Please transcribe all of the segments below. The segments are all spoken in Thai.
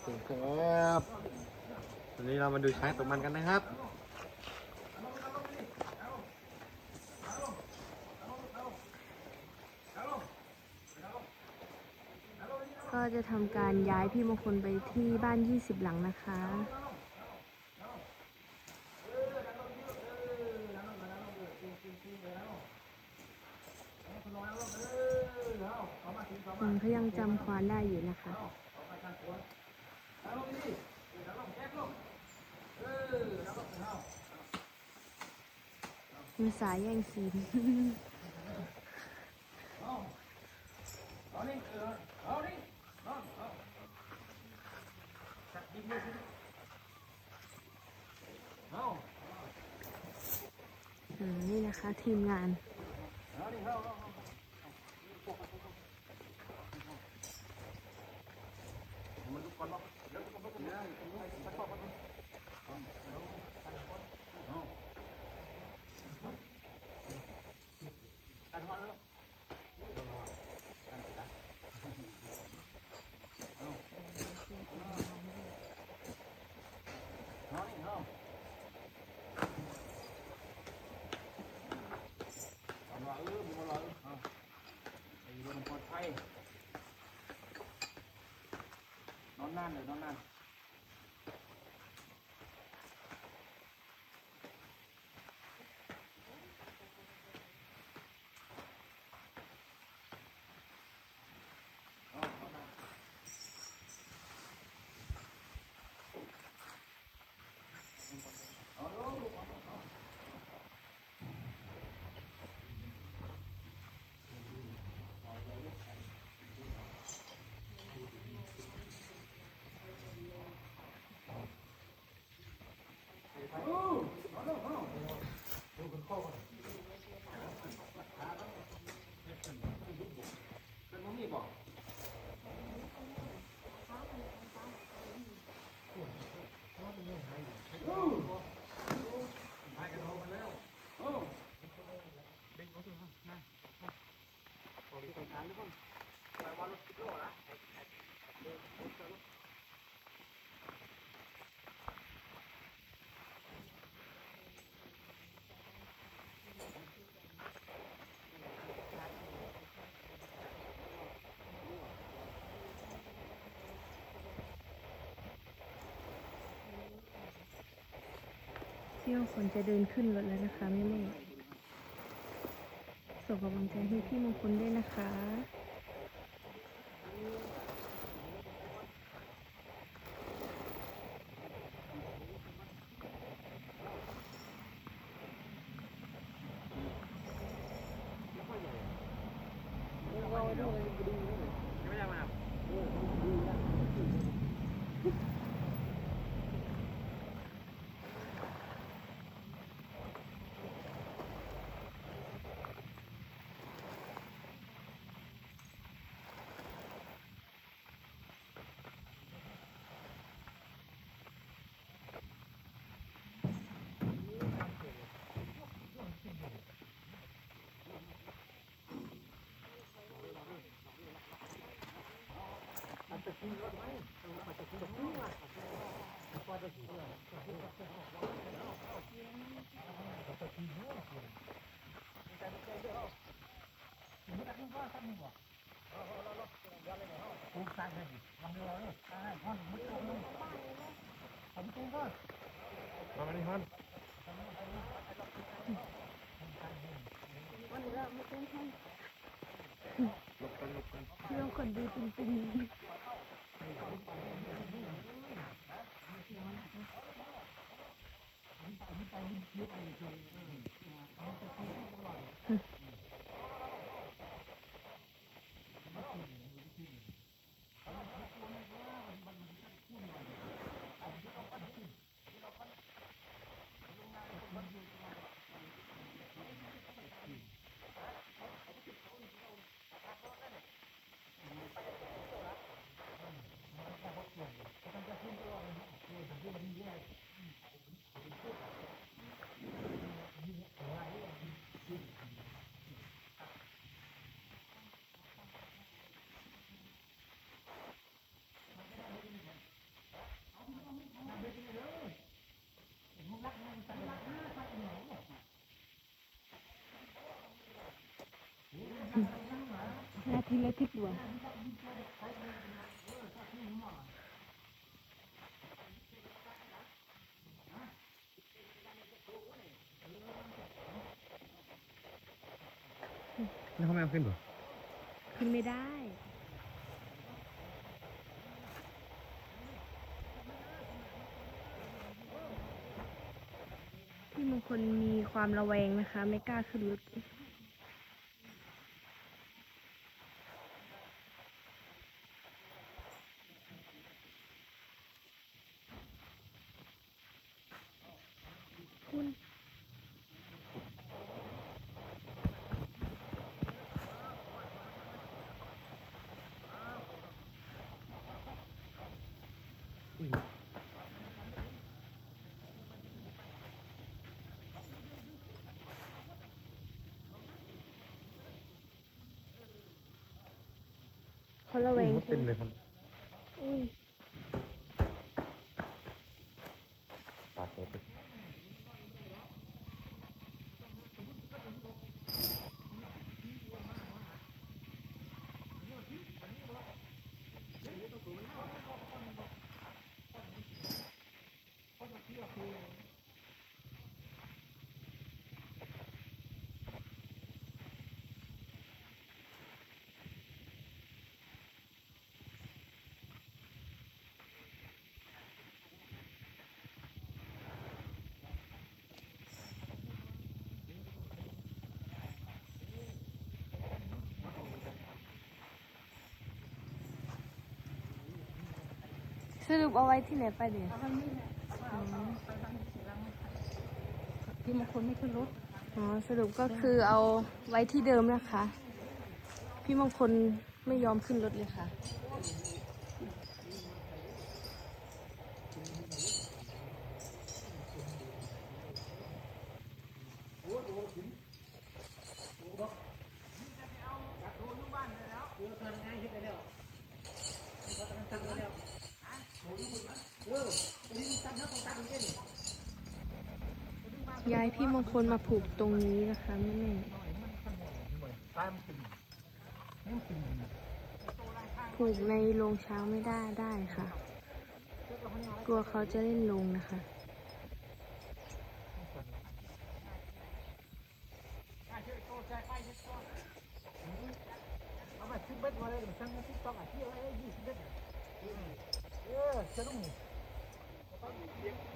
เคครับวันนี้เรามาดูช้างตกมันกันนะครับ ก็จะทำการย้ายพี่มงคลไปที่บ้าน 20 หลังนะคะ อืมเขายังจำควานได้อยู่นะคะมีสายแย่งซีนอืมนี่นะคะทีมงาน นอนนั่นเนาะ ยนอนนั่ พี่มงคลจะเดินขึ้นรถแล้วนะคะแม่แม่ส่งกำลังใจให้พี่มงคลด้วยนะคะ มามาดิฮอนลบกันลบกันพี่มงคลดูจริง Thank you. นาทีละทิศบัวแล้วเขาไม่เอาขึ้นหรอขึ้นไม่ได้พี่มงคลมีความระแวงนะคะ ไม่กล้าขึ้นรถ เขาระแวงเต็มเลยครับ สรุปเอาไว้ที่ไหนไปเดี๋ยวพี่มงคลไม่ขึ้นรถอ๋อสรุปก็คือเอาไว้ที่เดิมนะคะ พี่มงคลไม่ยอมขึ้นรถเลยค่ะ ย้ายพี่มงคลมาผูกตรงนี้นะคะแม่แม่ผูกในโรงช้างไม่ได้ได้ค่ะ กลัวเขาจะเล่นลงนะคะเออจะต้องนี่น้ำคนนี้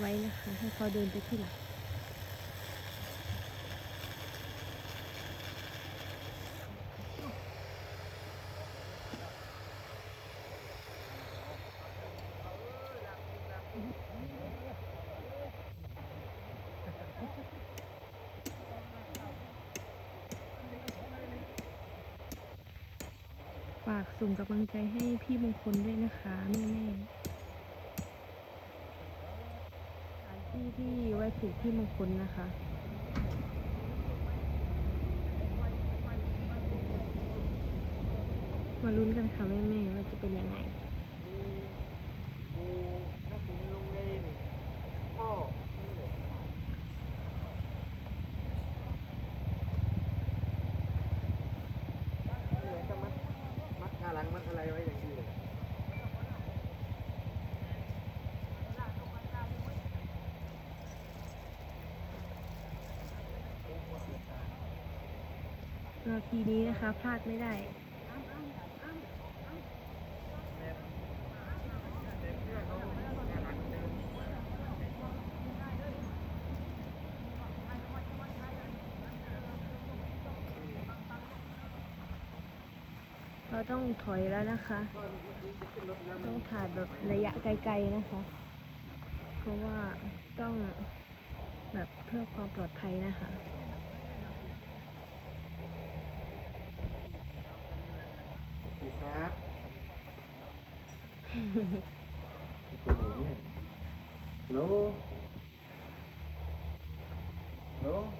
ไว้นะคะ ให้เขาเดินไปที่หลังฝากส่งกำลังใจให้พี่มงคลด้วยนะคะแม่แที่ไว้ผูกที่มงคลนะคะมาลุ้นกันค่ะแม่แม่ว่าจะเป็นยังไงมัดขาหลังมัดอะไรไว้ ปีนี้นะคะ พลาดไม่ได้เราต้องถอยแล้วนะคะ ต้องถ่ายแบบระยะไกลๆนะคะ เพราะว่าต้องแบบเพื่อความปลอดภัยนะคะ ครับตัวไหนเนี่ยฮัลโหลฮัลโหลฮัล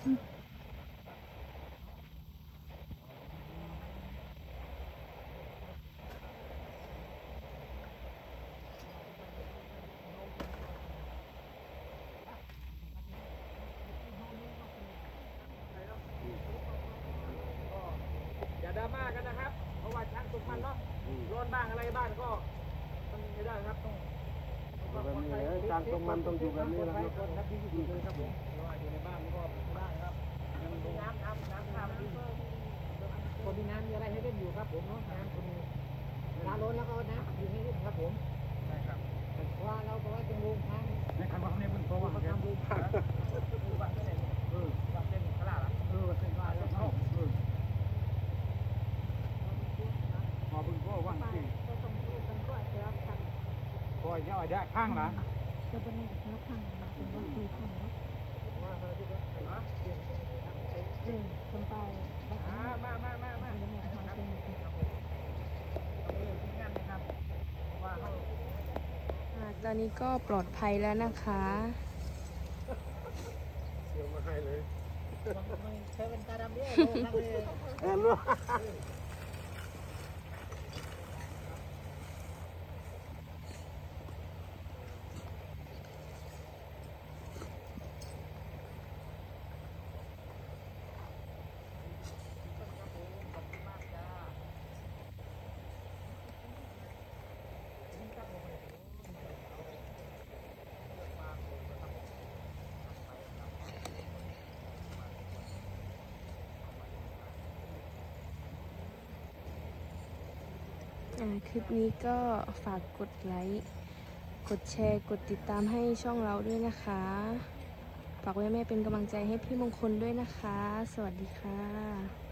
อย่าดราม่ากันนะครับ เพราะว่าช่างตกมันเนาะร้อนบ้างอะไรบ้างก็มันไม่ได้ครับต้องแบบนี้เลยการตรงมันต้องอยู่แบบนี้นะคไปรับก่อนครับ ไรให้เล่นอยู่ครับผมเนาะน้ำคนมีเวลาร้อนแล้วก็น้ำอยู่ให้เล่นครับผมใช่ครับเพราะว่าเราบอกว่าตรงโรงทางในคันว่าเขาเนี่ยมันเพราะว่าเขาทำโรงทางวัดเส้นเออวัดเส้นขลาดเออวัดเส้นขลาดแล้วเขาเออพอบึงก็ว่างสิพอย่อยได้ข้างหลังจะเป็นแล้วข้างเป็นว่าคือข้างรถว่าเธอที่ว่าอคนตายบ้าน มามามามามา แม่ทำเป็น ครับผมเอาไปเลยทีมงานนะครับเพราะว่าเขา อ่าตอนนี้ก็ปลอดภัยแล้วนะคะเดี๋ยวมาให้เลยใช้เป็นตาดำด้วยนั่งเลย แอนรู้ อ่า คลิปนี้ก็ฝากกดไลค์ กดแชร์ กดติดตามให้ช่องเราด้วยนะคะ ฝากไว้แม่เป็นกำลังใจให้พี่มงคลด้วยนะคะ สวัสดีค่ะ